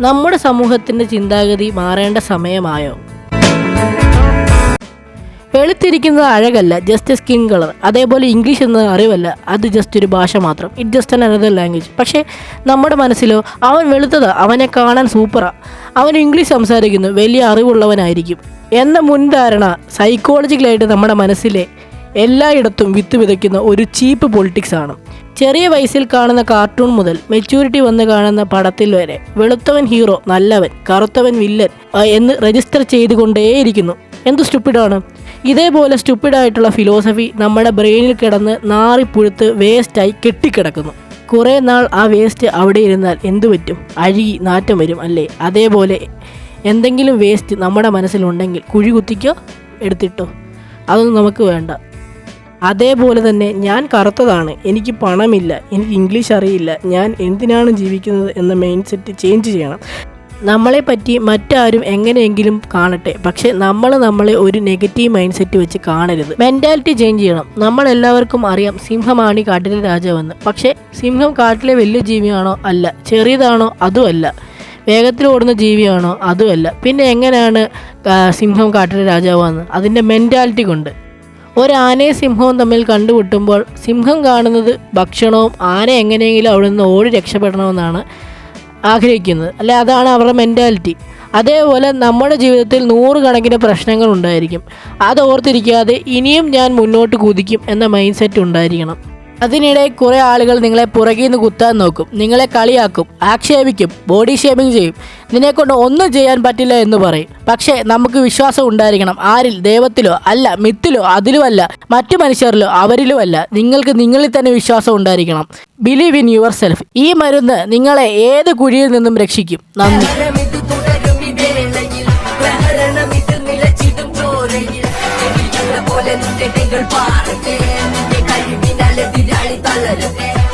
നമ്മുടെ സമൂഹത്തിന്റെ ചിന്താഗതി മാറേണ്ട സമയമായോ? വെളുത്തിരിക്കുന്നത് അഴകല്ല ജസ്റ്റ് സ്കിൻ കളർ അതേപോലെ ഇംഗ്ലീഷ് എന്ന അറിവല്ല അത് ജസ്റ്റ് ഒരു ഭാഷ മാത്രം. It just an another language പക്ഷേ നമ്മുടെ മനസ്സിലോ അവൻ വെളുത്തതാ അവനെ കാണാൻ സൂപ്പറാ അവൻ ഇംഗ്ലീഷ് സംസാരിക്കുന്നു വലിയ അറിവുള്ളവനായിരിക്കും. എന്ന മുൻധാരണ സൈക്കോളജിക്കലായിട്ട് നമ്മുടെ മനസ്സിലെ എല്ലായിടത്തും വിത്ത് വിതയ്ക്കുന്ന ഒരു ചീപ്പ് പൊളിറ്റിക്സ് ആണ്. ചെറിയ വയസ്സിൽ കാണുന്ന കാർട്ടൂൺ മുതൽ മെച്യൂരിറ്റി വന്ന് കാണുന്ന പടത്തിൽ വരെ വെളുത്തവൻ ഹീറോ നല്ലവൻ കറുത്തവൻ വില്ലൻ എന്ന് രജിസ്റ്റർ ചെയ്തുകൊണ്ടേയിരിക്കുന്നു. എന്ത് സ്റ്റുപ്പിഡാണ് ഇതേപോലെ സ്റ്റുപ്പിഡായിട്ടുള്ള ഫിലോസഫി നമ്മുടെ ബ്രെയിനിൽ കിടന്ന് നാറിപ്പുഴുത്ത് വേസ്റ്റായി കെട്ടിക്കിടക്കുന്നു. കുറേ നാൾ ആ വേസ്റ്റ് അവിടെ ഇരുന്നാൽ എന്തു പറ്റും? അഴുകി നാറ്റം വരും അല്ലേ? അതേപോലെ എന്തെങ്കിലും വേസ്റ്റ് നമ്മുടെ മനസ്സിലുണ്ടെങ്കിൽ കുഴി കുത്തിക്കോ എടുത്തിട്ടോ? അതൊന്നും നമുക്ക് വേണ്ട. അതേപോലെ തന്നെ ഞാൻ കറുത്തതാണ്. എനിക്ക് പണമില്ല. എനിക്ക് ഇംഗ്ലീഷ് അറിയില്ല. ഞാൻ എന്തിനാണ് ജീവിക്കുന്നത് എന്ന മൈൻഡ് സെറ്റ് ചേഞ്ച് ചെയ്യണം. നമ്മളെ പറ്റി മറ്റാരും എങ്ങനെയെങ്കിലും കാണട്ടെ. പക്ഷെ നമ്മൾ നമ്മളെ ഒരു നെഗറ്റീവ് മൈൻഡ് സെറ്റ് വെച്ച് കാണരുത്. മെന്റാലിറ്റി ചേഞ്ച് ചെയ്യണം. നമ്മളെല്ലാവർക്കും അറിയാം സിംഹമാണ് ഈ കാട്ടിലെ രാജാവെന്ന്. പക്ഷേ സിംഹം കാട്ടിലെ വലിയ ജീവിയാണോ അല്ല. ചെറിയതാണോ അതുമല്ല വേഗത്തിൽ ഓടുന്ന ജീവിയാണോ അതുമല്ല പിന്നെ എങ്ങനെയാണ് സിംഹം കാട്ടിലെ രാജാവാന്ന്? അതിന്റെ മെന്റാലിറ്റി കൊണ്ട്. ഒരാനയും സിംഹവും തമ്മിൽ കണ്ടുമുട്ടുമ്പോൾ സിംഹം കാണുന്നത് ഭക്ഷണവും ആന എങ്ങനെയെങ്കിലും അവിടെ നിന്ന് ഓടി രക്ഷപ്പെടണമെന്നാണ് ആഗ്രഹിക്കുന്നത്. അല്ലെ അതാണ് അവരുടെ മെന്റാലിറ്റി അതേപോലെ നമ്മുടെ ജീവിതത്തിൽ നൂറുകണക്കിന് പ്രശ്നങ്ങൾ ഉണ്ടായിരിക്കും. അത് ഓർത്തിരിക്കാതെ ഇനിയും ഞാൻ മുന്നോട്ട് കുതിക്കും എന്ന മൈൻഡ് സെറ്റ് ഉണ്ടായിരിക്കണം. അതിനിടെ കുറെ ആളുകൾ നിങ്ങളെ പുറകിൽ നിന്ന് കുത്താൻ നോക്കും. നിങ്ങളെ കളിയാക്കും ആക്ഷേപിക്കും ബോഡി ഷേമിംഗ് ചെയ്യും. നിന്നെക്കൊണ്ട് ഒന്നും ചെയ്യാൻ പറ്റില്ല എന്ന് പറയും. പക്ഷേ നമുക്ക് വിശ്വാസം ഉണ്ടായിരിക്കണം. ആരിൽ? ദൈവത്തിലോ? അല്ല മിത്തിലോ? അതിലുമല്ല. മറ്റു മനുഷ്യരിലോ? അവരിലുമല്ല. നിങ്ങൾക്ക് നിങ്ങളിൽ തന്നെ വിശ്വാസം ഉണ്ടായിരിക്കണം. ബിലീവ് ഇൻ യുവർ സെൽഫ് ഈ മരുന്ന് നിങ്ങളെ ഏത് കുഴിയിൽ നിന്നും രക്ഷിക്കും? നന്ദി. പോലെ പാറട്ടെ good.